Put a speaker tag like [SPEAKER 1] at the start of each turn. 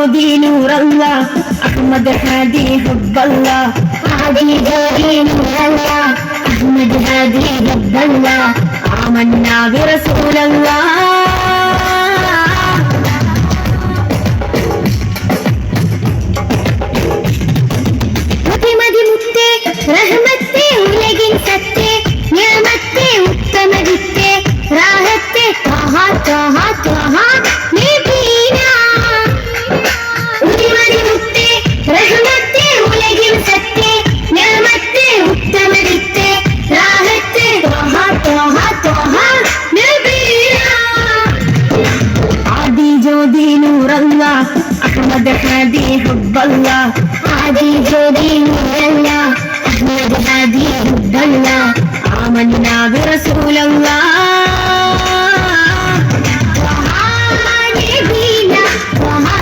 [SPEAKER 1] Modi നൂറല്ല Ahmed Hadi ഹബ്ബല്ല. Hadi ജാരി നൂറല്ല Ahmed Hadi ഹബ്ബല്ല. ആമന്നാ ബിറസൂലല്ലാ أحمد هادي حب الله عادي جدي الله أحمد هادي حب الله آمنا برسول الله وها نبينا وها